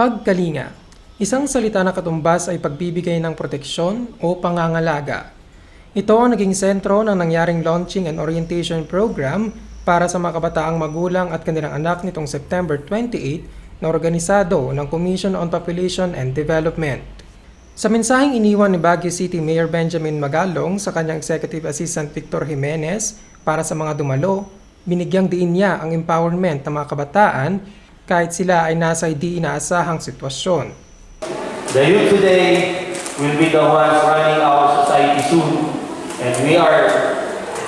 Pagkalinga. Isang salita na katumbas ay pagbibigay ng proteksyon o pangangalaga. Ito ang naging sentro ng nangyaring launching and orientation program para sa mga kabataang magulang at kanilang anak nitong September 28 na organisado ng Commission on Population and Development. Sa mensaheng iniwan ni Baguio City Mayor Benjamin Magalong sa kanyang Executive Assistant Victor Jimenez para sa mga dumalo, binigyang diin niya ang empowerment ng mga kabataan kahit sila ay nasa hindi inaasahang sitwasyon. The youth today will be the ones running our society soon, and we are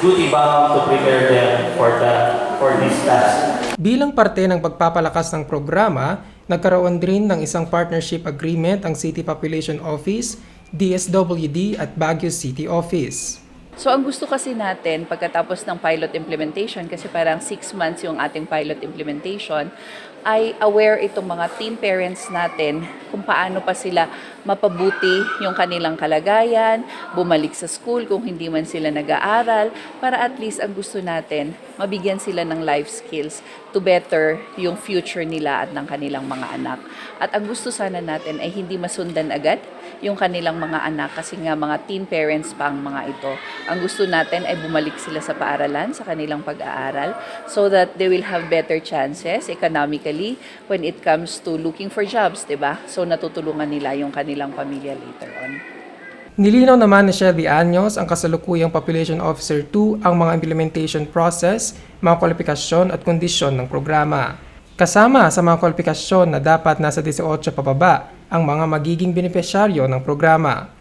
duty bound to prepare them for the for this task. Bilang parte ng pagpapalakas ng programa, nagkaroon din ng isang partnership agreement ang City Population Office, DSWD at Baguio City Office. So ang gusto kasi natin pagkatapos ng pilot implementation, kasi parang six months yung ating pilot implementation, ay aware itong mga teen parents natin kung paano pa sila mapabuti yung kanilang kalagayan, bumalik sa school kung hindi man sila nag-aaral, para at least ang gusto natin, mabigyan sila ng life skills to better yung future nila at ng kanilang mga anak. At ang gusto sana natin ay hindi masundan agad yung kanilang mga anak kasi nga mga teen parents pa ang mga ito. Ang gusto natin ay bumalik sila sa paaralan, sa kanilang pag-aaral so that they will have better chances economically when it comes to looking for jobs, 'di ba? So natutulungan nila yung kanilang pamilya later on. Nilinaw naman ni Shelby Anyos, ang kasalukuyang Population Officer 2, ang mga implementation process, mga kwalifikasyon at kondisyon ng programa. Kasama sa mga kwalifikasyon na dapat nasa 18 pababa ang mga magiging benepisyaryo ng programa.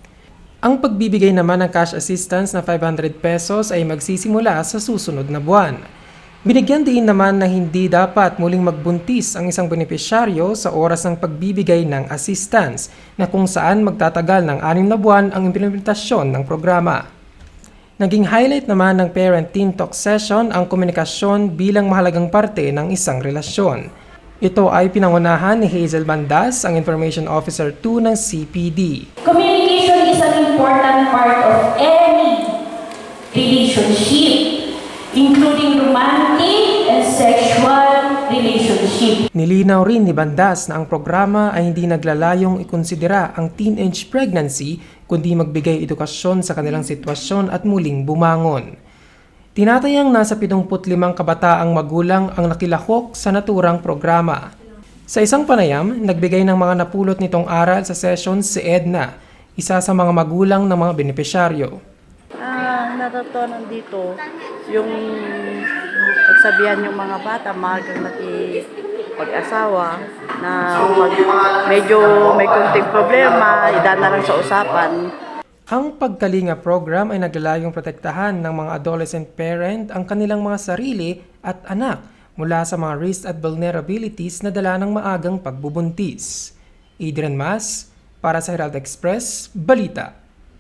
Ang pagbibigay naman ng cash assistance na 500 pesos ay magsisimula sa susunod na buwan. Binigyan din naman na hindi dapat muling magbuntis ang isang benepisyaryo sa oras ng pagbibigay ng assistance na kung saan magtatagal ng anim na buwan ang implementasyon ng programa. Naging highlight naman ng Parent-Teen Talk session ang komunikasyon bilang mahalagang parte ng isang relasyon. Ito ay pinangunahan ni Hazel Bandas, ang Information Officer 2 ng CPD. Communication is an important part of any relationship, including romantic and sexual relationship. Nilinaw rin ni Bandas na ang programa ay hindi naglalayong ikonsidera ang teenage pregnancy kundi magbigay edukasyon sa kanilang sitwasyon at muling bumangon. Tinatayang nasa 75 kabataang magulang ang nakilahok sa naturang programa. Sa isang panayam, nagbigay ng mga napulot nitong aral sa session si Edna, isa sa mga magulang ng mga benepisyaryo. Ang natutunan dito, yung pagsabihan yung mga bata, maagang pag-asawa, na pag medyo may konting problema, idaan na lang sa usapan. Ang pagkalinga program ay naglalayong protektahan ng mga adolescent parent ang kanilang mga sarili at anak mula sa mga risks at vulnerabilities na dala ng maagang pagbubuntis. Adrian Mas, para sa Herald Express, Balita.